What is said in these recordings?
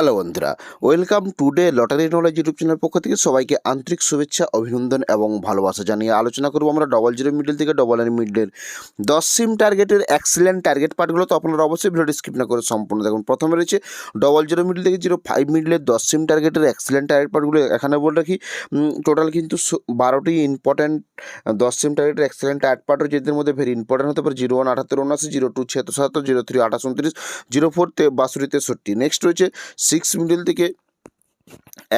Hello বন্ধুরা, welcome today lottery knowledge YouTube চ্যানেলের পক্ষ থেকে সবাইকে আন্তরিক শুভেচ্ছা, অভিনন্দন এবং ভালোবাসা জানিয়ে আলোচনা করব আমরা ডবল জিরো মিডল থেকে ডবল এন মিডলের দশ সিম টার্গেটের এক্সিলেন্ট টার্গেট পার্টগুলো তো আপনারা অবশ্যই ভিডিওটি স্কিপ না করে সম্পূর্ণ দেখুন। প্রথমে রয়েছে ডবল জিরো মিডল থেকে জিরো ফাইভ মিডলের দশ সিম টার্গেটের এক্সিলেন্ট টার্গেট পার্টগুলো এখানে বলে রাখি টোটাল কিন্তু বারোটি ইম্পর্ট্যান্ট দশ সিম টার্গেটের এক্সিলেন্ট টার্গেট পার্ট রয়েছে। এদের মধ্যে ভেরি ইম্পর্ট্যান্ট হতে পারে জিরো ওয়ান আটাত্তর উনআশি জিরো টু ছিয়াত্তর, সাতাত্তর জিরো থ্রি আঠাশ, উনত্রিশ জিরো ফোর বাষট্টি, তেষট্টি। নেক্সট রয়েছে সিক্স মিডল থেকে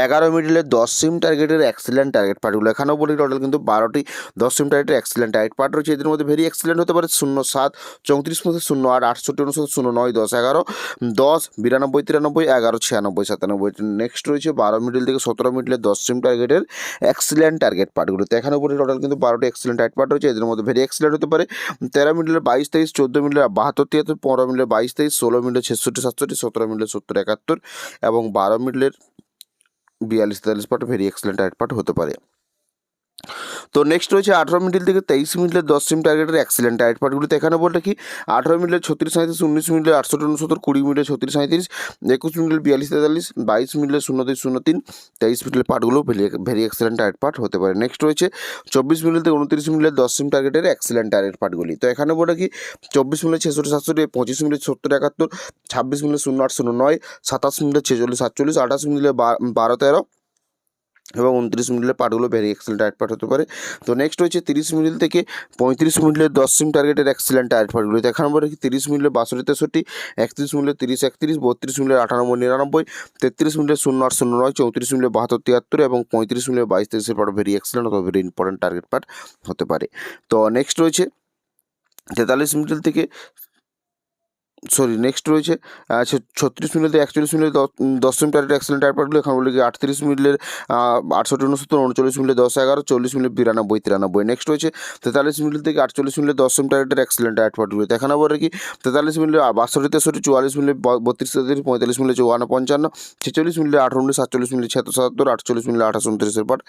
এগারো মিডিলের দশ সিম টার্গেটের এক্সিলেন্ট টার্গেট পার্টগুলো এখানেও বলি টোটাল কিন্তু বারোটি দশ সিম টার্গেটের এক্সিলেন্ট টার্গেট পার্ট রয়েছে। এদের মধ্যে ভেরি এক্সিলেন্ট হতে পারে শূন্য সাত, চৌত্রিশ মধ্যে শূন্য আট, আটষট্টি অনুসারে শূন্য নয়, দশ, এগারো, দশ, বিরানব্বই, তিরানব্বই, এগারো, ছিয়ানব্বই, সাতানব্বই। নেক্সট রয়েছে বারো মিডিল থেকে সতেরো মিডলের দশ সিম টার্গেটের এক্সিলেন্ট টার্গেট পার্টগুলো তো এখানেও বলি টোটাল কিন্তু বারোটি এক্সিলেন্ট টার্গেট পার্ট রয়েছে। এদের মধ্যে ভেরি এক্সিলেন্ট হতে পারে তেরো মিডিলের বাইশ, তেইশ, চোদ্দ মিডলের বাহাত্তর, তিয়াত্তর, পনেরো মিডলের বাইশ, তেইশ, ষোলো মিডলের ছেষট্টি, সাতষট্টি, সতেরো মিডলের সত্তর, একাত্তর এবং বারো মিডলের বিয়াল্লিশ তেতাল্লিশ part very excellent art part হতে পারে। তো নেক্সট রয়েছে আঠারো মিনিট থেকে তেইশ মিনিটের দশ সিম টার্গেটের এক্সেলেন্ট টাইট পার্টগুলিতে এখানে বলতে কি, আঠারো মিনিটের ছত্রিশ সাঁত্রিশ উনিশ মিনিটের আটষট্টি, উনসত্তর, কুড়ি মিনিটের ছত্রিশ সাঁত্রিশ একুশ মিনিটের বিয়াল্লিশ, তেতাল্লিশ, বাইশ মিনিটের শূন্য দুই শূন্য তিন তেইশ মিনিটের পার্টগুলো ভেরি এক্সেলেন্ট টাইট পার্ট হতে পারে। নেক্সট রয়েছে চব্বিশ মিনিট থেকে উনত্রিশ মিনিটের দশ সিম টার্গেটের এক্সেলেন্ট টার্গেট পার্টগুলি। তো এখানে বলে কি, চব্বিশ মিনিট ছেষট্টি, সাতষট্টি, পঁচিশ মিনিট সত্তর, একাত্তর, ছাব্বিশ মিনিট শূন্য আট শূন্য নয়, সাতাশ মিনিটের ছেচল্লিশ, সাতচল্লিশ, আঠাশ বা- বারো, তেরো এবং উনত্রিশ মিনিটের পার্টগুলো ভেরি এক্সেলেন্ট টায়ার পার্ট হতে পারে। তো নেক্সট রয়েছে তিরিশ মিনিট থেকে পঁয়ত্রিশ মিনিটের দশ সিম টার্গেটের এক্সেলেন্ট টায়ার পার্টগুলো দেখানো পরে কি তিরিশ মিনিটের বাষট্টি, তেষট্টি, একত্রিশ মিনিটের তিরিশ, একত্রিশ, বত্রিশ মিনিটের আটানব্বই নিরানব্বই, তেত্রিশ মিনিটের শূন্য, আট, শূন্য নয়, চৌত্রিশ মিনিটের বাহাত্তর, তিয়াত্তর এবং পঁয়ত্রিশ মিনিটের বাইশ তেইশের পার্ট ভেরি এক্সেলেন্ট অথবা ভেরি ইম্পর্টেন্ট টার্গেট পার্ট হতে পারে। তো নেক্সট রয়েছে তেতাল্লিশ মিনিট থেকে সরি নেক্সট রয়েছে আহ, ছ- ছত্রিশ মিনিটে একচল্লিশ মিনিটে দশ দশ মিনিট টার্গেট এক্সেলেন্ট টায়ার পার্টগুলো এখন বলে কি আটত্রিশ মিনিটের আটষট্টি উনসত্তর উনচল্লিশ মিনিটে দশ এগারো চল্লিশ মিনিট বিরানব্বই তিরানব্বই। নেক্সট রয়েছে তেতাল্লিশ মিনিট থেকে আটচল্লিশ মিনিটে দশ মিনিট টার্গেটের এক্সেলেন্ট টায়ার পার্টগুলো দেখানো বলে কি তেতাল্লিশ মিনিটে বাষট্টি তেষট্টি চুয়াল্লিশ মিনিট বত্রিশ তেত্রিশ পঁয়তাল্লিশ মিনিটে চৌয়ান্ন পঞ্চান্ন ছেচল্লিশ মিনিটে আঠারো উনিশ সাতচল্লিশ মিনিট ছিয়াত্তর সাতাত্তর আটচল্লিশ মিনিটে আঠাশ উনত্রিশের part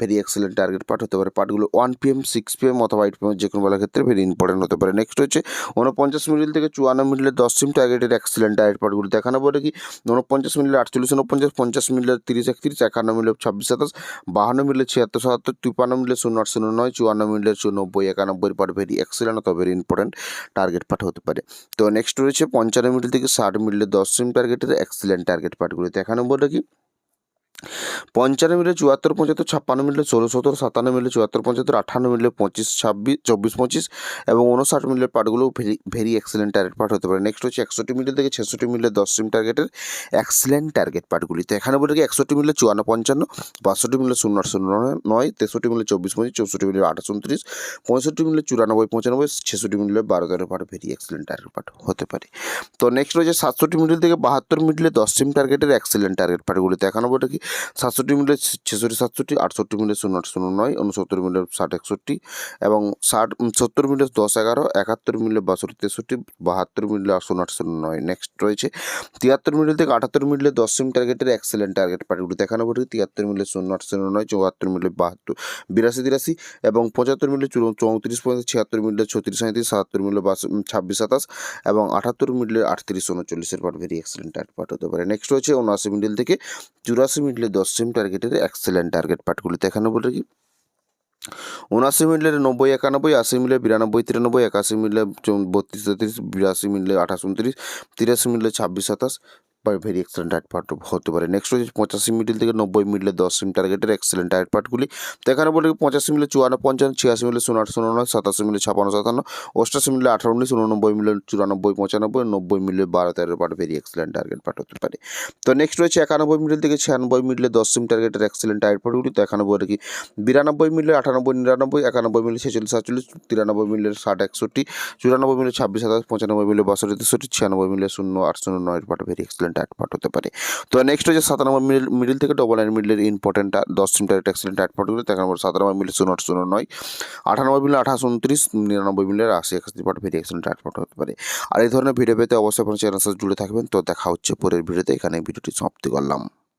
very excellent target part হতে পারে পার্টগুলো one P M six P M অথবা এইট পি এম যে কোনো বেলার ক্ষেত্রে ভেরি ইম্পর্টেন্ট হতে পারে। নেক্সট হচ্ছে উনপঞ্চাশ মিনিট থেকে চুয়ান্ন মিনিটের দশ সিম টার্গেটের এক্সিলেন্ট টার্গেট পার্টগুলো দেখানো বলে কি উনপঞ্চাশ মিলে আটচল্লিশ উনপঞ্চাশ পঞ্চাশ মিলে তিরিশ, একত্রিশ, একান্ন মিলে ছাব্বিশ, সাতাশ, বাহান্ন মিলে ছিয়াত্তর, সাতাত্তর, তিপ্পান্ন মিলে শূন্য আট শূন্য নয়, চুয়ান্ন মিনিটের নব্বই, একানব্বই পার্ট ভেরি এক্সিলেন্ট অথবা ভেরি ইম্পর্টেন্ট টার্গেট পার্ট হতে পারে। তো নেক্সট রয়েছে পঞ্চান্ন মিল থেকে ষাট মিলের দশ সিম টার্গেটের এক্সিলেন্ট টার্গেট পার্টগুলি দেখানো বলে কি পঞ্চান্ন মিনিটে চুয়াত্তর পঁচাত্তর ছাপ্পান্ন মিনিটে ষোলো সতেরো সাতান্ন মিনিটে চুয়াত্তর পঁচাত্তর আঠান্ন মিনিটে পঁচিশ, ছাব্বিশ, চব্বিশ, পঁচিশ এবং উনষাট মিনিটের পার্টগুলো very very excellent target part হতে পারে। নেক্সট হচ্ছে একষট্টি মিনিট থেকে ছেষট্টি মিনিটের দশ সিম টার্গেটের এক্সেলেন্ট টার্গেট পার্টগুলি তো এখানে বলে একষট্টি মিনিটে চুয়ান্ন পঞ্চান্ন, বাষট্টি মিনিটে শূন্য শূন্য নয়- তেষট্টি মিনিটে চব্বিশ পঁচিশ, চৌষট্টি মিনিটে আঠাশ উনত্রিশ পঁয়ষট্টি মিনিটে চুরানব্বই পঁচানব্বই, ছেষট্টি মিনিটে বারো তেরো part very excellent target part হতে পারে। তো নেক্সট রয়েছে সাতষট্টি মিনিট থেকে বাহাত্তর মিনিটে দশ সিম টার্গেটের এক্সেলেন্ট টার্গেট পার্টগুলি তো এখানে বলে কি সাতষট্টি মিনিটে ছেষট্টি, সাতষট্টি, আটষট্টি মিনিটে শূন্য আট শূন্য নয় উনসত্তর মিনিটে ষাট, একষট্টি এবং ষাট সত্তর মিনিটে দশ, এগারো, একাত্তর মিনিটে বাষট্টি, তেষট্টি, বাহাত্তর মিনিটে শূন্য আট শূন্য নয়। নেক্সট রয়েছে তিয়াত্তর মিনিট থেকে আটাত্তর মিনিটে দশ সিম টার্গেটের এক্সেলেন্ট টার্গেট পার্টগুলি দেখানো বলে, তিয়াত্তর মিনিটে শূন্য আট শূন্য নয় চুয়াত্তর মিনিটে বাহাত্তর, বিরাশি, তিরাশি এবং পঁচাত্তর চুর চৌত্রিশ পঁয়ত্রিশ ছিয়াত্তর মিনিটে ছত্রিশ সাঁত্রিশ সাতাত্তর মিনিটে বাস ছাব্বিশ, সাতাশ এবং আটাত্তর মিনিটে আটত্রিশ, উনচল্লিশের part. Very excellent target part হতে পারে। নেক্সট রয়েছে উনআশি মিনিট থেকে চুরাশি মিনিটে দশ সিম টার্গেটের এক্সেলেন্ট টার্গেট পার্টগুলিতে এখানে বলে কি উনআশি মিডলের নব্বই, একানব্বই, আশি মিলে বিরানব্বই, তিরানব্বই, একাশি মিলে বত্রিশ, তেত্রিশ, বিরাশি মিডলে আঠাশ, উনত্রিশ, তিরাশি মিডলে ছাব্বিশ, সাতাশ বা ভেরি এক্সেলেন্ট টাইট পার্ট হতে পারে নেক্সট হচ্ছে পঁচাশি মিডিল থেকে নব্বই মিনিটে দশ সিম টার্গেটের এক্সেলেন্ট টাইট পার্টগুলি তো এখানে বলে পঁচাশি মিলে চুয়ান্ন পঞ্চান্ন ছিয়াশি মিলে শূন্য শূন্য নয় সাতাশি মিলে ছাপান্ন সাতান্ন অষ্টাশি মিনিটে আঠারো উনিশ উননব্বই মিলে চুরানব্বই পঁচানব্বই নব্বই মিনিটে বারো তেরো part very excellent target part হতে পারে তো নেক্সট রয়েছে একানব্বই মিনিট থেকে ছিয়ানব্বই মিনিটে দশ সিম টার্গেটের এক্সেলেন্ট টাইট পার্টগুলি তো এখানে বলে কি বিরানব্বই মিনিটে আটানব্বই নিরানব্বই একানব্বই মিনিটে ছেচল্লিশ সাতচল্লিশ তিরানব্বই মিনিটে ষাট একষট্টি চুরানব্বই মিলে ছাব্বিশ সাতাশ পঁচানব্বই মিলে বাষট্টি তেষট্টি ছিয়ানব্বই মিনিটে শূন্য আট শূন্য নয় part very excellent tight part হতে পারে। তো নেক্সট হচ্ছে সাত নম্বর মিডিল মিডিল থেকে ডবল নাইন মিডিলের ইম্পর্টেন্ট দশ সিম টাইট এক্সেলেন্ট টাইট নম্বর সাত নম্বর মিনিট শূন্য আট, শূন্য নয়। আটানব্বই মিলে আঠাশ উনত্রিশ, নিরানব্বই মিলে আশি একাশি part very accident tight part হতে পারে। আর এই ধরনের ভিডিও পেতে অবশ্যই আপনার চ্যানেল জুড়ে থাকবেন। তো দেখা হচ্ছে পরের ভিডিওতে এখানে ভিডিওটি সমাপ্তি করলাম।